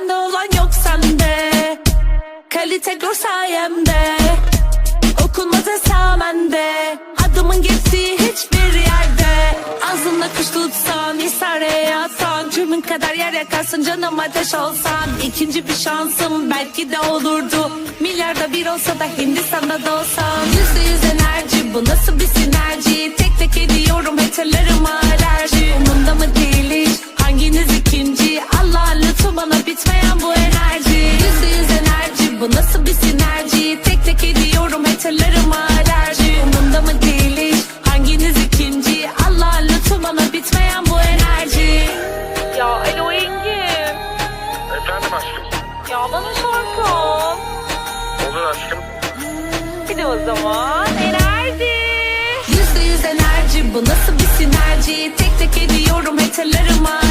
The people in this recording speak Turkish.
Bende olan yok sende. Kalite gör sayemde. Okunmaz esamende Adımın geçtiği hiçbir yerde. Ağzında kuş tutsan İsare yatsan. Cürmün kadar yer yakarsın canım ateş olsan. İkinci bir şansım belki de olurdu. Milyarda bir olsa da Hindistan'da da olsam Yüzde yüz enerji bu nasıl bir sinerji? Tek tek ediyorum haterlarıma bu nasıl bir sinerji Tek tek ediyorum haterlarıma alerji Umunda mı değil hiç hanginiz ikinci Allah lütfu bana bitmeyen bu enerji Ya alo Engin. Efendim aşkım. Ya bana şarkı al. Olur aşkım. Bir de o zaman enerji. Yüzde yüz enerji bu nasıl bir sinerji Tek tek ediyorum haterlarıma